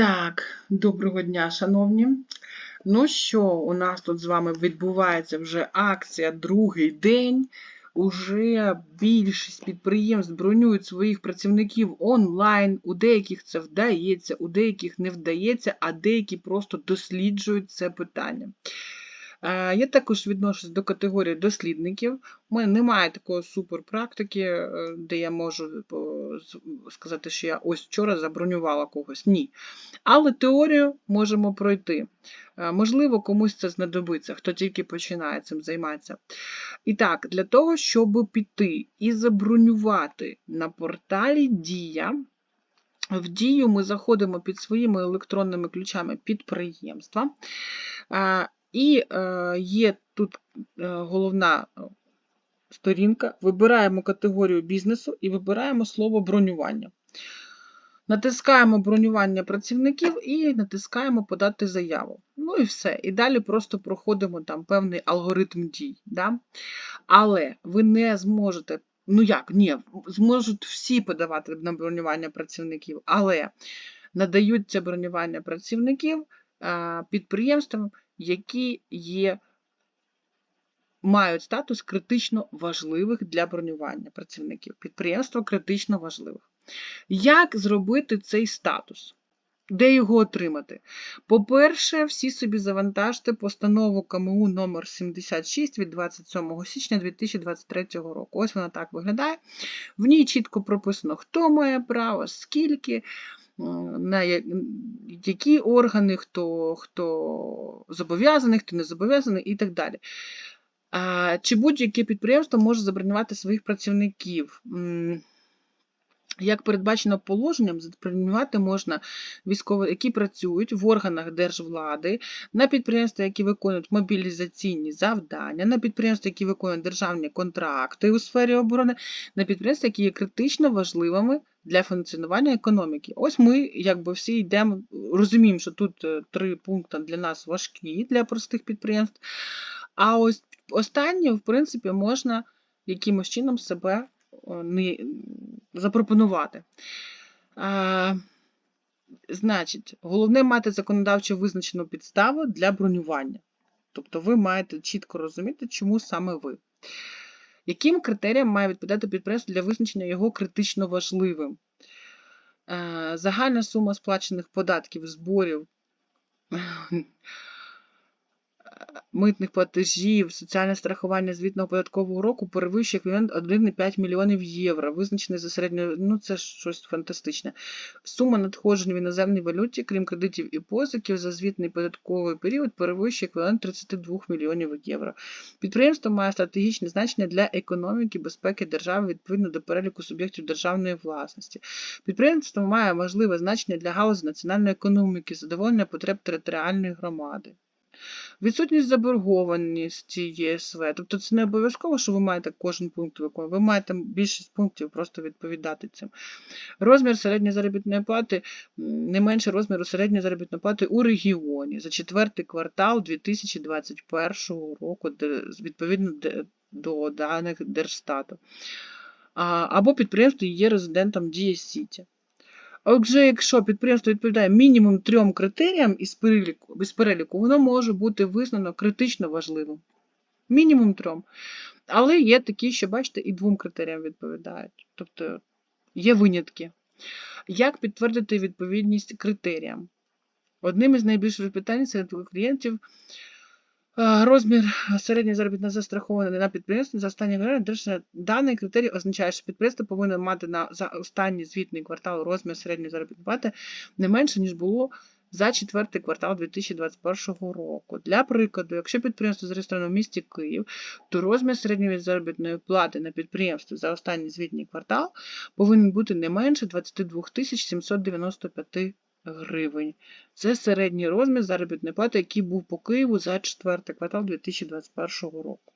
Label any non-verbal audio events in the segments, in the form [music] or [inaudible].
Так, доброго дня, шановні. Ну що, у нас тут з вами відбувається вже акція другий день. Уже більшість підприємств бронюють своїх працівників онлайн. У деяких це вдається, у деяких не вдається, а деякі просто досліджують це питання. Е, Я також відношусь до категорії дослідників. У мене немає такої суперпрактики, е, де я можу сказати, що я ось вчора забронювала когось. Ні. Але теорію можемо пройти. Е, Можливо, комусь це знадобиться, хто тільки починає цим займатися. І так, для того, щоб піти і забронювати на порталі Дія. В дію ми заходимо під своїми електронними ключами підприємства. І е, є тут е, головна е, сторінка. Вибираємо категорію бізнесу і вибираємо слово бронювання. Натискаємо бронювання працівників і натискаємо подати заяву. Ну і все. І далі просто проходимо там певний алгоритм дій. Да? Але ви не зможете, ну як, ні, зможуть всі подавати на бронювання працівників, але надають це бронювання працівників підприємствам, які є, мають статус критично важливих для бронювання працівників. Підприємства критично важливих. Як зробити цей статус? Де його отримати? По-перше, всі собі завантажте постанову КМУ номер 76 від 27 січня 2023 року. Ось вона так виглядає. В ній чітко прописано, хто має право, скільки, на які органи, хто, хто зобов'язаний, хто не зобов'язаний і так далі. Чи будь-яке підприємство може забронювати своїх працівників? Як передбачено положенням, забронювати можна військові, які працюють в органах держвлади, на підприємства, які виконують мобілізаційні завдання, на підприємства, які виконують державні контракти у сфері оборони, на підприємства, які є критично важливими для функціонування економіки. Ось ми, якби всі йдемо, розуміємо, що тут е, три пункти для нас важкі для простих підприємств. А ось останнє, в принципі, можна якимось чином себе запропонувати. Значить, головне мати законодавчо визначену підставу для бронювання. Тобто ви маєте чітко розуміти, чому саме ви. Яким критеріям має відповідати підприємство для визначення його критично важливим? Е, Загальна сума сплачених податків, зборів, митних платежів, соціальне страхування звітного податкового року перевищує еквівалент 1,5 мільйонів євро, визначений за середньою, ну це щось фантастичне. Сума надходжень в іноземній валюті, крім кредитів і позиків, за звітний податковий період перевищує еквівалент 32 мільйонів євро. Підприємство має стратегічне значення для економіки, безпеки держави відповідно до переліку суб'єктів державної власності. Підприємство має важливе значення для галузі національної економіки, задоволення потреб територіальної громади. Відсутність заборгованості ЄСВ. Тобто це не обов'язково, що ви маєте кожен пункт виконувати. Ви маєте більшість пунктів просто відповідати цим. Розмір середньої заробітної плати не менше розміру середньої заробітної плати у регіоні за четвертий квартал 2021 року, відповідно до даних Держстату. Або підприємство є резидентом Дія Сіті. Отже, якщо підприємство відповідає мінімум трьом критеріям із переліку, із переліку, воно може бути визнано критично важливим. Мінімум трьом. Але є такі, що, бачите, і двом критеріям відповідають. Тобто є винятки. Як підтвердити відповідність критеріям? Одним із найбільших питань серед клієнтів розмір середньої заробітної застрахованої на підприємстві за останні роки. Даний критерій означає, що підприємство повинно мати на за останній звітний квартал розмір середньої заробітної плати не менше, ніж було за четвертий квартал 2021 року. Для прикладу, якщо підприємство зареєстровано в місті Київ, то розмір середньої заробітної плати на підприємстві за останній звітний квартал повинен бути не менше 22 795 гривень. Це середній розмір заробітної плати, який був по Києву за четвертий квартал 2021 року.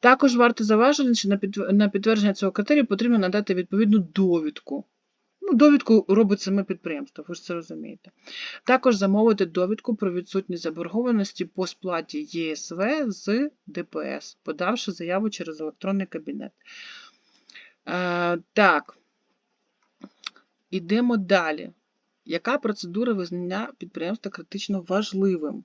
Також варто заважити, що на підтвердження цього критерію потрібно надати відповідну довідку. Ну, довідку робить саме підприємство, ви ж це розумієте. Також замовити довідку про відсутність заборгованості по сплаті ЄСВ з ДПС, подавши заяву через електронний кабінет. Е, так, ідемо далі. Яка процедура визнання підприємства критично важливим?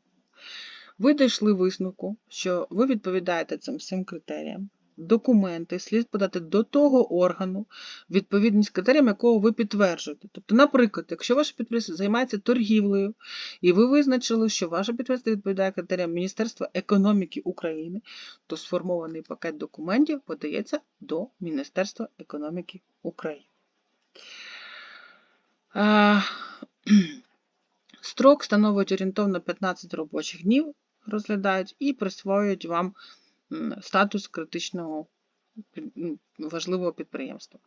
Ви дійшли висновку, що ви відповідаєте цим всім критеріям. Документи слід подати до того органу, відповідність критеріям якого ви підтверджуєте. Тобто, наприклад, якщо ваше підприємство займається торгівлею, і ви визначили, що ваше підприємство відповідає критеріям Міністерства економіки України, то сформований пакет документів подається до Міністерства економіки України. [clears throat] Строк становить орієнтовно 15 робочих днів, розглядають і присвоюють вам статус критичного ну, важливого підприємства.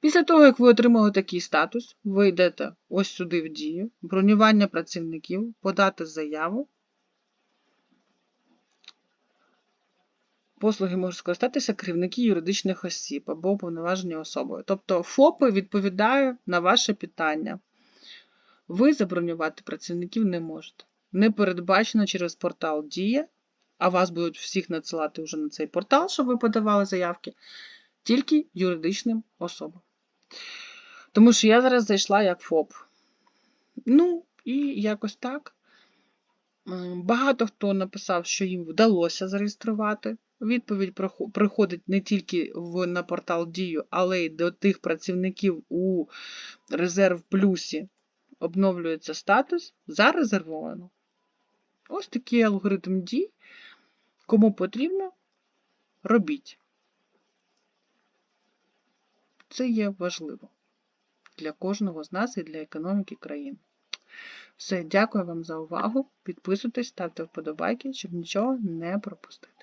Після того, як ви отримали такий статус, ви йдете ось сюди в дію, бронювання працівників, подати заяву. Послуги можуть скористатися керівники юридичних осіб або уповноважені особи. Тобто ФОПи відповідає на ваше питання. Ви забронювати працівників не можете. Не передбачено через портал Дія, а вас будуть всіх надсилати вже на цей портал, щоб ви подавали заявки, тільки юридичним особам. Тому що я зараз зайшла як ФОП. Ну, і якось так. Багато хто написав, що їм вдалося зареєструвати. Відповідь приходить не тільки в, на портал Дію, але й до тих працівників у резерв плюсі обновлюється статус зарезервовано. Ось такий алгоритм дій. Кому потрібно, робіть. Це є важливо для кожного з нас і для економіки країни. Все, дякую вам за увагу. Підписуйтесь, ставте вподобайки, щоб нічого не пропустити.